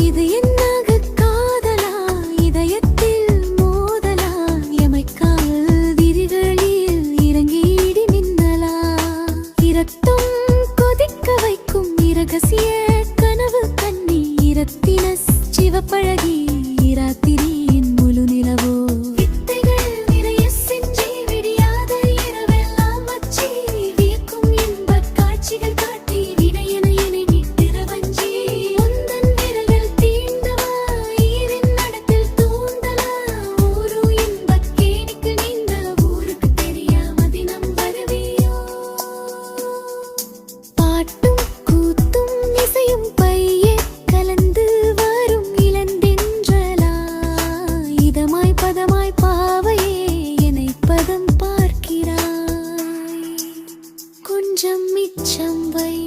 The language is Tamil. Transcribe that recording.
இது என்னாக காதலா? இதய பழக பழகி ராத்திரி என் முழு நிலவோ பாட்டும் 前辈